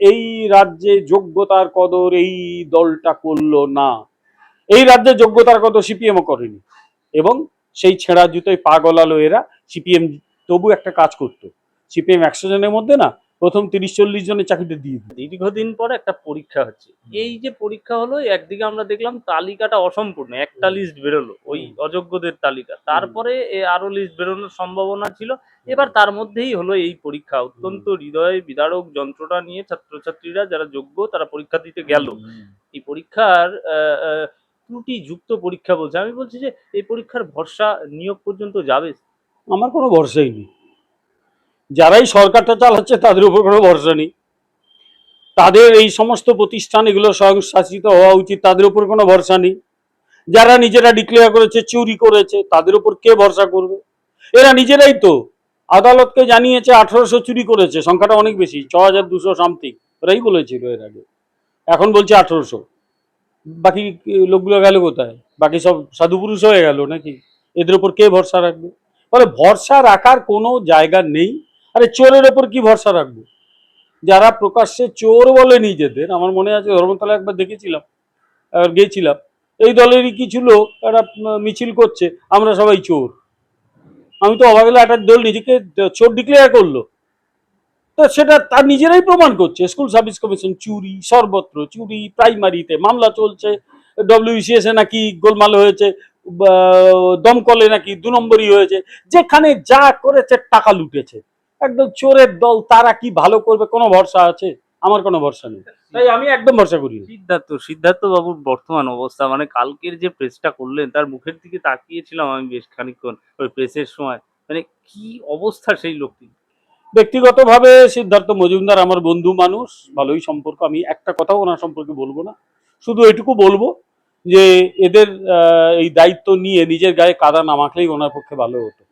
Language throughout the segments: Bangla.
এই রাজ্যে যোগ্যতার কদর এই দলটা করল না। এই রাজ্যে যোগ্যতার কদর সিপিএমও করেনি এবং সেই ছেঁড়া জুতোয় পা গলালো এরা। সিপিএম তবু একটা কাজ করতো। সিপিএম একশো জনের মধ্যে না প্রথম তিরিশ চল্লিশ জনের চাকরিটা দিয়ে দীর্ঘদিন পর একটা পরীক্ষা হচ্ছে। এই যে পরীক্ষা হলো একদিকে আমরা দেখলাম তালিকাটা অসম্পূর্ণ একটা লিস্ট বেরোলো ওই অযোগ্যদের তালিকা। তারপরে আরও লিস্ট বেরোনোর সম্ভাবনা ছিল। এবার তার মধ্যেই হলো এই পরীক্ষা। অত্যন্ত হৃদয় বিদারক যন্ত্রটা নিয়ে ছাত্রছাত্রীরা যারা যোগ্য তারা পরীক্ষা দিতে গেল। এই পরীক্ষার ত্রুটি যুক্ত পরীক্ষা বলছে। আমি বলছি যে এই পরীক্ষার ভরসা নিয়োগ পর্যন্ত যাবে? আমার কোনো ভরসাই নেই। যারাই সরকারটা চালাচ্ছে, তাদের উপর কোনো ভরসা নেই। তাদের এই সমস্ত প্রতিষ্ঠান, এগুলো স্বয়ংশাসিত হওয়া উচিত, তাদের উপর কোনো ভরসা নেই। যারা নিজেরা ডিক্লেয়ার করেছে, চুরি করেছে, তাদের উপর কে ভরসা করবে? এরা নিজেরাই তো। আদালতকে জানিয়েছে, আঠারোশো চুরি করেছে, সংখ্যাটা অনেক বেশি ছ হাজার দুশো সামথিং ওরাই বলেছিল এর আগে। এখন বলছে আঠারোশো। বাকি লোকগুলো গেল কোথায়? বাকি সব সাধু পুরুষ হয়ে গেল নাকি? এদের উপর কে ভরসা রাখবে? ফলে ভরসা রাখার কোনো জায়গা নেই। আরে চোরের ওপর কি ভরসা রাখব? যারা প্রকাশ্যে চোর বলে নিজেদের, আমার মনে আছে ধর্মতলা একবার দেখেছিলাম গিয়েছিলাম এই দলেরই কিছু লোক একটা মিছিল করছে, আমরা সবাই চোর। আমি তো অবাক একটা দল নিজেকে চোর ডিক্লেয়ার করল। তো সেটা তার নিজেরাই প্রমাণ করছে। স্কুল সার্ভিস কমিশন চুরি, সর্বত্র চুরি প্রাইমারিতে মামলা চলছে ডব্লিউসিএস নাকি গোলমাল হয়েছে দমকলে নাকি দু নম্বরই হয়েছে, যেখানে যা করেছে টাকা লুটেছে। একদম চোরের দল তারা কি ভালো করবে কোনো ভরসা আছে? আমার কোনো ভরসা নেই। তাই আমি একদম ভরসা করি সিদ্ধার্থ সিদ্ধার্থ বাবুর বর্তমান অবস্থা মানে কালকের যে প্রেসটা করলেন তার মুখের দিকে তাকিয়েছিলাম আমি বেশ খানিকক্ষণ ওই প্রেসের সময়। মানে কি অবস্থা সেই লোকটি? ব্যক্তিগতভাবে সিদ্ধার্থ মজুমদার আমার বন্ধু মানুষ ভালোই সম্পর্ক আমি একটা কথাও ওনার সম্পর্কে বলব না। শুধু এটুকু বলব যে এদের আহ, এই দায়িত্ব নিয়ে নিজের গায়ে কাদা না মাখলেই ওনার পক্ষে ভালো হতো।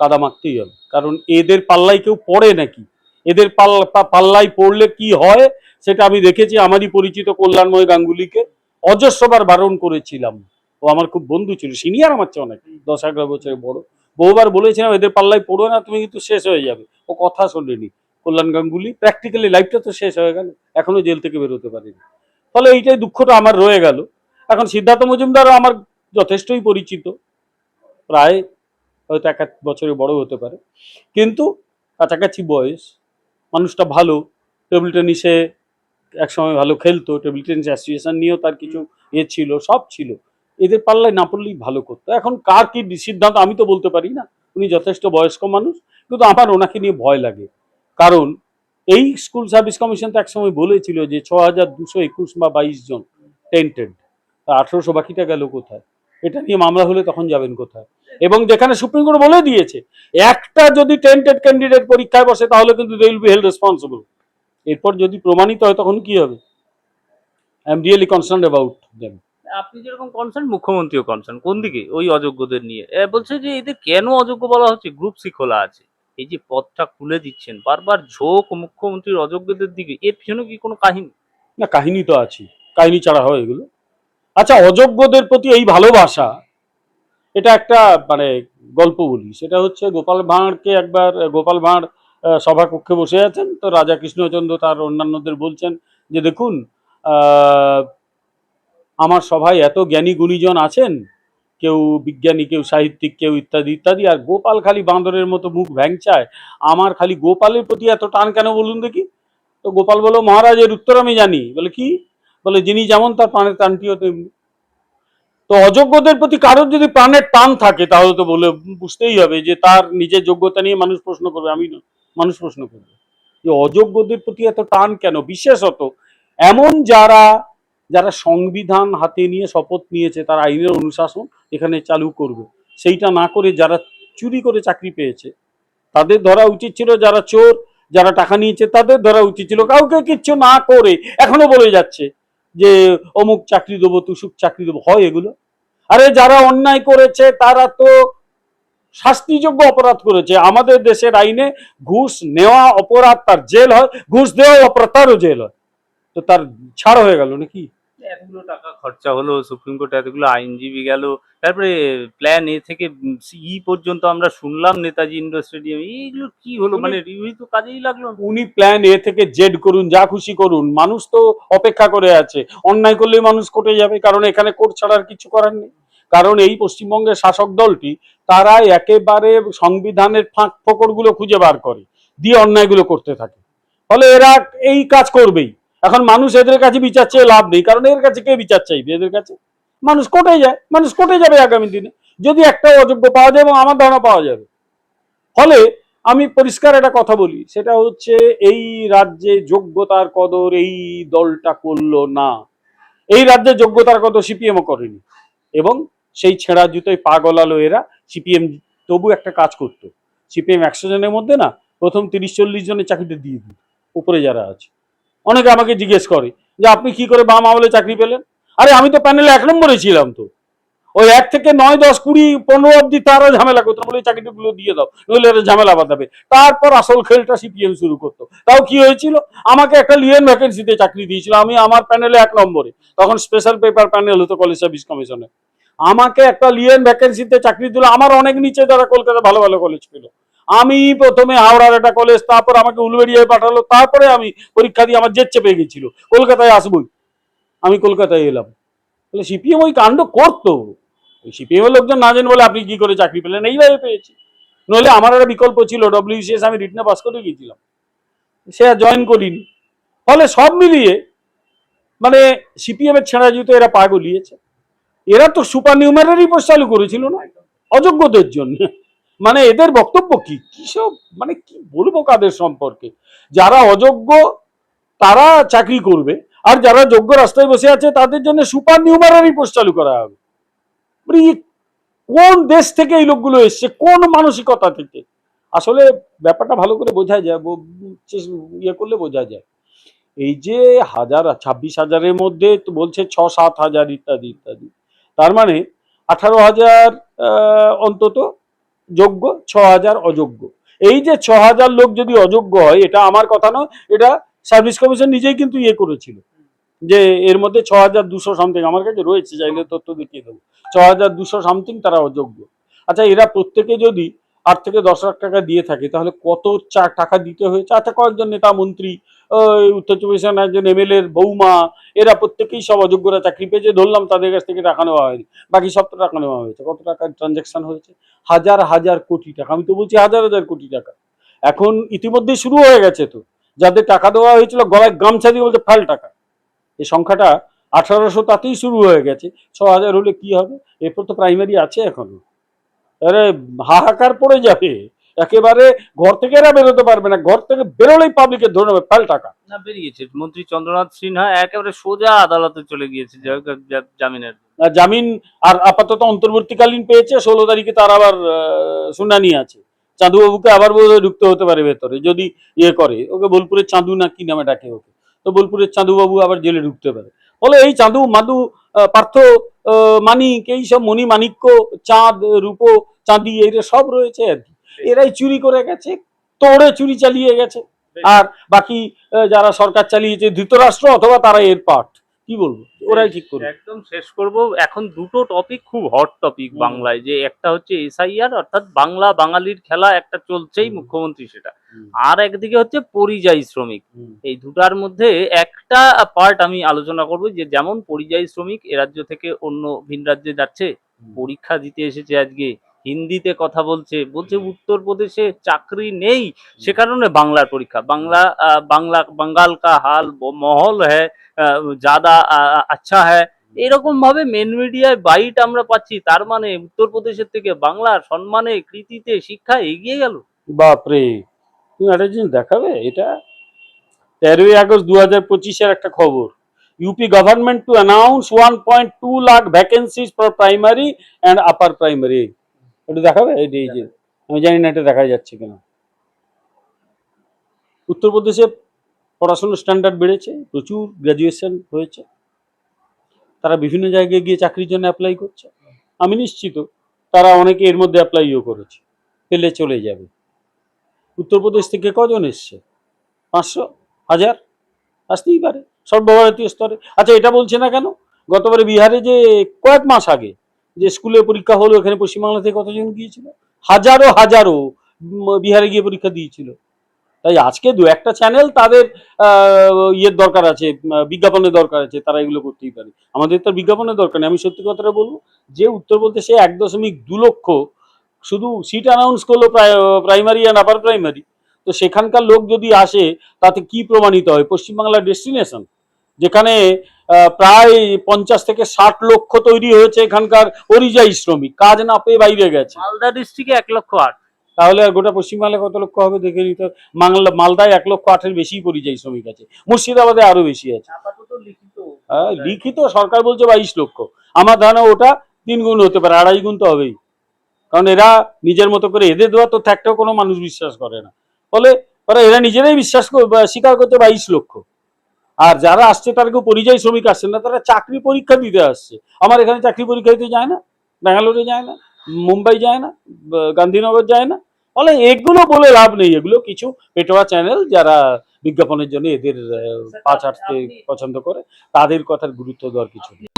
কাদা মাখতেই হবে। কারণ এদের পাল্লায় কেউ পড়ে নাকি? এদের পাল্লা পাল্লায় পড়লে কি হয় সেটা আমি দেখেছি। আমারই পরিচিত কল্যাণময় গাঙ্গুলিকে অজস্রবার বারণ করেছিলাম। ও আমার খুব বন্ধু ছিল, সিনিয়র আমার চেয়ে অনেক, দশ এগারো বছরের বড়। বহুবার বলেছিলাম, এদের পাল্লায় পড়ো না, তুমি কিন্তু শেষ হয়ে যাবে। ও কথা শোনেনি। কল্যাণ গাঙ্গুলি প্র্যাকটিক্যালি লাইফটা তো শেষ হয়ে গেল, এখনও জেল থেকে বেরোতে পারেনি। ফলে এইটাই দুঃখটা আমার রয়ে গেল। এখন সিদ্ধার্থ মজুমদারও আমার যথেষ্টই পরিচিত। প্রায় হয়তো এক এক বছরে বড় হতে পারে। কিন্তু কাছাকাছি বয়স, মানুষটা ভালো টেবিল টেনিসে একসময় ভালো খেলতো টেবিল টেনিস অ্যাসোসিয়েশন নিয়েও তার কিছু ইয়ে ছিল, সব ছিল। এদের পাল্লায় না পড়লেই ভালো করতো। এখন কার কি সিদ্ধান্ত, আমি তো বলতে পারি না। উনি যথেষ্ট বয়স্ক মানুষ, কিন্তু আমার ওনাকে নিয়ে ভয় লাগে। কারণ এই স্কুল সার্ভিস কমিশন তো একসময় বলেছিল যে ছ হাজার দুশো একুশ বা বাইশ জন টেন্টেড আঠেরোশো বাকিটা গেল কোথায়? এটা নিয়ে মামলা হলে তখন যাবেন কোথায়? এবং যেখানে সুপ্রিম কোর্ট বলে দিয়েছে একটা যদি টেন্টেড ক্যান্ডিডেট পরীক্ষায় বসে তাহলে কিন্তু they will be held responsible এরপর যদি প্রমাণিত হয় তখন কি হবে? I am really concern about them আপনি যেরকম কনসার্ন মুখ্যমন্ত্রীও কনসার্ন কোন দিকে? ওই অযোগ্যদের নিয়ে। এ, বলছে যে এদের কেন অযোগ্য বলা হচ্ছে? গ্রুপ সি খোলা আছে। এই যে পথটা খুলে দিচ্ছেন বারবার ঝোঁক মুখ্যমন্ত্রীর অযোগ্যদের দিকে। এর পিছনে কি কোনো কাহিনী? না কাহিনী তো আছে কাহিনী ছাড়া হয় এগুলো। আচ্ছা অযোগ্যদের প্রতি এই ভালোবাসা, এটা একটা মানে গল্প বলি। সেটা হচ্ছে গোপাল ভাঁড়কে একবার, গোপাল ভাঁড় সভাকক্ষে বসে আছেন। তো রাজা কৃষ্ণচন্দ্র তার অন্যান্যদের বলছেন যে, দেখুন আমার সভায় এত জ্ঞানী গুণীজন আছেন, কেউ বিজ্ঞানী, কেউ সাহিত্যিক, কেউ ইত্যাদি ইত্যাদি, আর গোপাল খালি বাঁদরের মতো মুখ ভ্যাংচায়। আমার খালি গোপালের প্রতি এত টান কেন বলুন দেখি? তো গোপাল বলো মহারাজের উত্তর আমি জানি। বলে, কি? বলে যিনি যেমন তার প্রাণের টানটিও তেমনি। তো অযোগ্যদের প্রতি কারোর যদি প্রাণের টান থাকে, তাহলে তো বলে বুঝতেই হবে যে তার নিজের যোগ্যতা নিয়ে মানুষ প্রশ্ন করবে, আমি মানুষ প্রশ্ন করবে। যে অযোগ্যদের প্রতি এত টান কেন? বিশেষত এমন যারা যারা সংবিধান হাতে নিয়ে শপথ নিয়েছে, তার আইনের অনুশাসন এখানে চালু করবে। সেইটা না করে যারা চুরি করে চাকরি পেয়েছে, তাদের ধরা উচিত ছিল যারা চোর, যারা টাকা নিয়েছে, তাদের ধরা উচিত ছিল। কাউকে কিচ্ছু না করে এখনও বলে যাচ্ছে। যে অমুক চাকরি দেবো, তুসুক চাকরি দেবো, হয় এগুলো? আরে যারা অন্যায় করেছে, তারা তো শাস্তিযোগ্য অপরাধ করেছে। আমাদের দেশের আইনে ঘুষ নেওয়া অপরাধ তার জেল হয়, ঘুষ দেওয়া অপরাধ তারও জেল হয়। তো তার ছাড় হয়ে গেল নাকি? এতগুলো টাকা খরচা হলো সুপ্রিম কোর্টে এতগুলো আইনজীবী গেল তারপরে প্ল্যান এ থেকে ই পর্যন্ত আমরা শুনলাম নেতাজি ইন্ডোর স্টেডিয়াম এইগুলো কি হলো? মানে রিভিউ তো কাজেই লাগল। উনি প্ল্যান এ থেকে জেড করুন যা খুশি করুন মানুষ তো অপেক্ষা করে আছে। অন্যায় করলেই মানুষ কোর্টে যাবে কারণ এখানে কোর্ট ছাড়া আর কিছু করার নেই। কারণ এই পশ্চিমবঙ্গের শাসক দলটি তারা একেবারে সংবিধানের ফাঁক ফোকরগুলো খুঁজে বার করে দিয়ে অন্যায়গুলো করতে থাকে। ফলে এরা এই কাজ করবেই। এখন মানুষ এদের কাছে বিচার চেয়ে লাভ নেই, কারণ এর কাছে কে বিচার চাইবে? এদের কাছে? মানুষ কোটে যায়, মানুষ কোটে যাবে আগামী দিনে। যদি একটা অযোগ্য পাওয়া যায় এবং আমার ধারণা পাওয়া যাবে। ফলে আমি পরিষ্কার একটা কথা বলি, সেটা হচ্ছে এই রাজ্যে যোগ্যতার কদর এই দলটা করল না। এই রাজ্যে যোগ্যতার কদর সিপিএমও করেনি। এবং সেই ছেঁড়া জুতোয় পা গলালো এরা, সিপিএম তবু একটা কাজ করতো। সিপিএম একশো জনের মধ্যে না, প্রথম তিরিশ চল্লিশ জনের চাকরিটা দিয়ে দিত উপরে যারা আছে। অনেকে আমাকে জিজ্ঞেস করে যে আপনি কি করে বাম আমলে চাকরি পেলেন? আরে আমি তো প্যানেলে এক নম্বরে ছিলাম তো। ওই এক থেকে নয়, দশ, কুড়ি, পনেরো অব্দি তারা ঝামেলা করতো। বলে চাকরিগুলো দিয়ে দাও, নইলে এরা ঝামেলা বাঁধাবে। তারপর আসল খেলটা সিপিএম শুরু করতো। তাও কি হয়েছিল? আমাকে একটা লিয়েন ভ্যাকেন্সিতে চাকরি দিয়েছিল। আমি আমার প্যানেলে এক নম্বরে। তখন স্পেশাল পেপার প্যানেল হতো কলেজ সার্ভিস কমিশনে আমাকে একটা লিয়েন ভ্যাকেন্সিতে চাকরি দিল। আমার অনেক নিচে যারা কলকাতা ভালো ভালো কলেজ পেল। আমি প্রথমে হাওড়ার একটা কলেজ তারপর আমাকে উলবেড়িয়ায় পাঠালো, তারপরে আমি পরীক্ষা দিয়ে আমার জেদ চেপে গেছিল। কলকাতায় আসবই। আমি কলকাতায় এলাম। তাহলে সিপিএম ওই কাণ্ড করতো? সিপিএম এর লোকজন না জানেন বলে আপনি কি করে চাকরি পেলেন? এইভাবে পেয়েছি। নইলে আমার একটা বিকল্প ছিল ডব্লিউ ডব্লিউসিএস আমি রিটনে পাস করে গিয়েছিলাম সে আর জয়েন করিনি। ফলে সব মিলিয়ে মানে সিপিএম এর ছেঁড়া জুতো এরা পা গলিয়েছে এরা তো সুপার নিউমারেরই পোস্ট চালু করেছিল না? অযোগ্যদের জন্য। মানে এদের বক্তব্য কি? কিসব মানে কি বলব কাদের সম্পর্কে? যারা অযোগ্য, তারা চাকরি করবে, আর যারা যোগ্য রাস্তায় বসে আছে, তাদের জন্য সুপার নিউমারারি পোস্ট চালু করা হবে। মানে কোন দেশ থেকে এই লোকগুলো এসছে? কোন মানসিকতা থেকে? আসলে ব্যাপারটা ভালো করে বোঝা যায় ইয়ে করলে বোঝা যায়। এই যে হাজার, ছাব্বিশ হাজারের মধ্যে তো বলছে ছ, সাত হাজার ইত্যাদি ইত্যাদি। তার মানে আঠারো হাজার অন্তত যোগ্য ছ হাজার অযোগ্য। এই যে ছ হাজার লোক যদি অযোগ্য হয়, এটা আমার কথা নয়, এটা সার্ভিস কমিশন নিজেই কিন্তু ইয়ে করেছিল। যে এর মধ্যে ছ হাজার দুশো সামথিং আমার কাছে রয়েছে, চাইলে তথ্য দেখিয়ে দেবো। ছ হাজার দুশো সামথিং তারা অযোগ্য। আচ্ছা এরা প্রত্যেকে যদি আট থেকে দশ লাখ টাকা দিয়ে থাকে, তাহলে কত চা টাকা দিতে হয়েছে? আচ্ছা কয়েকজন নেতা মন্ত্রী উত্তর চব্বিশ পরগনার একজন এমএলএ এর বৌমা, এরা প্রত্যেকেই সব অযোগ্যরা চাকরি পেয়েছে, ধরলাম তাদের কাছ থেকে টাকা নেওয়া হয়নি। বাকি সব তো টাকা নেওয়া হয়েছে। কত টাকার ট্রানজাকশন হয়েছে? হাজার হাজার কোটি টাকা। আমি তো বলছি হাজার হাজার কোটি টাকা। এখন ইতিমধ্যেই শুরু হয়ে গেছে তো। যাদের টাকা দেওয়া হয়েছিল, গলায় গামছা দিয়ে বলতে ফাইল টাকা। এই সংখ্যাটা আঠারোশো তাতেই শুরু হয়ে গেছে। ছ হাজার হলে কি হবে? এরপর তো প্রাইমারি আছে এখনও। হাহাকার পড়ে যাবে। একেবারে ঘর থেকে এরা বেরোতে পারবে না। ঘর থেকে বেরোলেই পাবলিকের ধরে নেবে ফাইল টাকা। না বেরিয়েছে। মন্ত্রী চন্দ্রনাথ সিনহা একেবারে সোজা আদালতে চলে গিয়েছে জামিনের। জামিন আর আপাতত অন্তর্বর্তীকালীন পেয়েছে ষোলো তারিখে তার আবার শুনানি আছে। চাঁদুবাবুকে আবার বোধহয় ঢুকতে হতে পারে ভেতরে যদি ইয়ে করে। ওকে বোলপুরের চাঁদু না কি নামে ডাকে ওকে? তো বোলপুরের চাঁদুবাবু আবার জেলে ঢুকতে পারে। ফলে এই চাঁদু মাদু পার্থ মানিক এই সব মণি মাণিক্য চাঁদ রূপো চাঁদি এরা সব রয়েছে আর কি। এরাই চুরি করে গেছে তোড়ে চুরি চালিয়ে গেছে। আর বাকি যারা সরকার চালিয়েছে ধৃতরাষ্ট্র অথবা তারা এর পার্ট কি বলব? ওরাই ঠিক করবে। একদম শেষ করব। এখন দুটো টপিক খুব হট টপিক বাংলায় যে একটা হচ্ছে এসআইআর অর্থাৎ বাংলা বাঙালির খেলা একটা চলছেই মুখ্যমন্ত্রী সেটা। আর একদিকে হচ্ছে পরিযায়ী শ্রমিক। এই দুটার মধ্যে একটা পার্ট আমি আলোচনা করব যে যেমন পরিযায়ী শ্রমিক এ রাজ্য থেকে অন্য ভিন রাজ্যে যাচ্ছে পরীক্ষা দিতে এসেছে আজকে হিন্দিতে কথা বলছে বলছে উত্তরপ্রদেশে চাকরি নেই সে কারণে বাংলার পরীক্ষা। বাংলা বাংলা বাঙ্গাল কা হাল মহল আহ, জাদা আচ্ছা হ্যায়। এরকম ভাবে মেন মিডিয়ায় বাইট আমরা পাচ্ছি তার মানে উত্তরপ্রদেশের থেকে বাংলার সম্মানে কৃতিতে শিক্ষা এগিয়ে গেল। বাপরে তুমি একটা জিনিস দেখাবে এটা তেরোই আগস্ট দু হাজার পঁচিশের একটা খবর। UP government to announce one point two lakh vacancies for primary and upper primary একটু দেখাবে? যে- এই যে। আমি জানি না এটা দেখা যাচ্ছে কিনা। উত্তরপ্রদেশে পড়াশোনার স্ট্যান্ডার্ড বেড়েছে প্রচুর গ্র্যাজুয়েশন হয়েছে। তারা বিভিন্ন জায়গায় গিয়ে চাকরির জন্য অ্যাপ্লাই করছে। আমি নিশ্চিত তারা অনেকে এর মধ্যে অ্যাপ্লাইও করেছে পেলে চলে যাবে। উত্তরপ্রদেশ থেকে কজন এসছে? পাঁচশো? হাজার? আসতেই পারে। সর্বভারতীয় স্তরে। আচ্ছা এটা বলছে না কেন? গতবারে বিহারে যে কয়েক মাস আগে যে স্কুলে পরীক্ষা হলো, এখানে পশ্চিমবাংলা থেকে কতজন গিয়েছিল? হাজারো হাজারো বিহারে গিয়ে পরীক্ষা দিয়েছিল। তাই আজকে দু একটা চ্যানেল তাদের ইয়ের দরকার আছে বিজ্ঞাপনের দরকার আছে, তারা এগুলো করতেই পারে। আমাদের তো বিজ্ঞাপনের দরকার নেই। আমি সত্যি কথাটা বলব, যে উত্তর বলতে সে এক দশমিক দু লক্ষ, শুধু সিট অ্যানাউন্স করল প্রাইমারি অ্যান্ড আপার প্রাইমারি তো সেখানকার লোক যদি আসে, তাতে কি প্রমাণিত হয়? পশ্চিমবাংলার ডেস্টিনেশন যেখানে প্রায় পঞ্চাশ থেকে ষাট লক্ষ তৈরি হয়েছে এখানকার পরিযায়ী শ্রমিক। কাজ না পেয়ে বাইরে গেছে। মালদা ডিস্ট্রিক্টে এক লক্ষ আট। তাহলে আর গোটা পশ্চিমবাংলায় কত লক্ষ হবে দেখে নিতে। মাংলা মালদায় এক লক্ষ আটের বেশি পরিযায়ী শ্রমিক আছে। মুর্শিদাবাদে আরও বেশি আছে। লিখিত। হ্যাঁ, লিখিত সরকার বলছে বাইশ লক্ষ। আমার ধারণা ওটা তিন গুণ হতে পারে আড়াই গুণ তো হবেই। কারণ এরা নিজের মতো করে এদের দেওয়া তো থাকতেও কোনো মানুষ বিশ্বাস করে না। ফলে এরা নিজেরাই বিশ্বাস কর- স্বীকার করতে বাইশ লক্ষ। আর যারা আসছে তারা কেউ পরিযায়ী শ্রমিক আসছে না তারা চাকরি পরীক্ষা দিতে আসছে। আমার এখানে চাকরি পরীক্ষা দিতে যায় না ব্যাঙ্গালোরে যায় না মুম্বাই যায় না গান্ধীনগর যায় না। ফলে এগুলো বলে লাভ নেই এগুলো কিছু পেটোয়া চ্যানেল যারা বিজ্ঞাপনের জন্য এদের পাঁচ পা পছন্দ করে তাদের কথার গুরুত্ব দেওয়ার কিছু নেই।